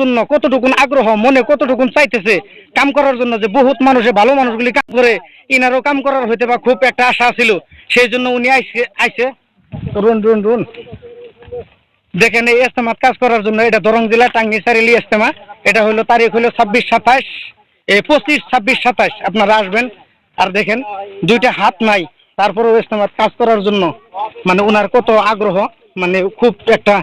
জন্য কতটুকুন আগ্রহ, মনে কতটুকুন চাইতেছে, কাম করার জন্য যে বহুত মানুষে, ভালো মানুষগুলি কাম করে, ইনারও কাম করার হইতে বা খুব একটা আশা ছিল, সেই জন্য উনি আইসে আইসে রুন রুন রুন। দেখেন এই ইস্তেমাত কাজ করার জন্য এটা দরং জেলা টাঙ্গি সারিলি ইস্তেমা এটা হলো তারিখ হলো ছাব্বিশ সাতাশ এই পঁচিশ ছাব্বিশ সাতাশ আপনারা আসবেন। আর দেখেন, দুইটা হাত নাই, তারপরেও ইস্তেমাত কাজ করার জন্য মানে ওনার কত আগ্রহ মানে খুব একটা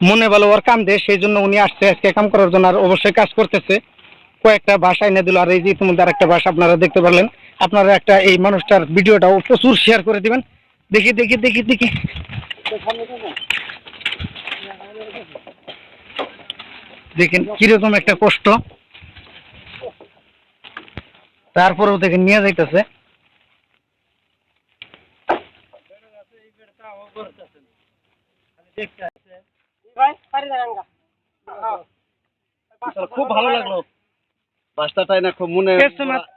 মনে ভালো ওর কাম দেয় সেই জন্য উনি আসছে আজকে কাম করার জন্য আর অবশ্যই কাজ করতেছে। কয়েকটা ভাষা এনে দিল আর এই যে ইতিমধ্যে আরেকটা ভাষা আপনারা দেখতে পারলেন। আপনারা একটা এই মানুষটার ভিডিওটাও প্রচুর শেয়ার করে দিবেন। দেখি দেখি দেখি দেখি। দেখেন কীরকম একটা কষ্ট। তারপরেও দেখেন নিয়ে যাইতেছে। খুব ভালো লাগল। রাস্তাটাই না খুব মনে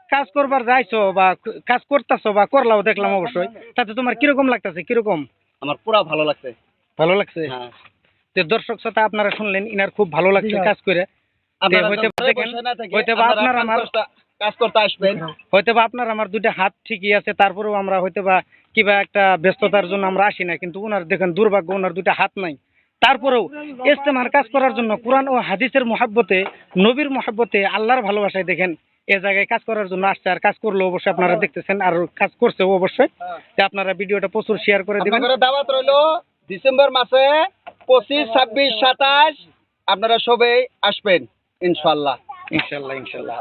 কাজ করবার যাইছো বা কাজ করতেছো বা করলাও দেখলাম অবশ্যই। তাতে তোমার কীরকম লাগতেছে? কীরকম? আমার পুরা ভালো লাগছে। ভালো লাগছে? হ্যাঁ। যে দর্শক শ্রোতা আপনারা শুনলেন ইনার খুব ভালো লাগছে কাজ করে। আপনারা বা আমার- কাজ করতে আসবেন। হয়তো বা আপনার আমার দুইটা হাত ঠিকই আছে তারপরেও আমরা হয়তো বা কিবা একটা ব্যস্ততার জন্য আমরা আসি না কিন্তু ওনার দেখেন দুর্ভাগ্য ওনার দুইটা হাত নাই। তারপরেও ইস্তেমার কাজ করার জন্য কোরআন ও হাদিসের মহাব্বতে নবীর মহাব্বতে আল্লাহর ভালোবাসায় দেখেন এ জায়গায় কাজ করার জন্য আসছে আর কাজ করল অবশ্যই আপনারা দেখতেছেন আর কাজ করছে অবশ্যই। যে আপনারা ভিডিওটা প্রচুর শেয়ার করে দেবেন। দাওয়াত রইল ডিসেম্বর মাসে পঁচিশ ছাব্বিশ সাতাশ আপনারা সবাই আসবেন ইনশাল্লাহ। ইনশাল্লাহ ইনশাল্লাহ।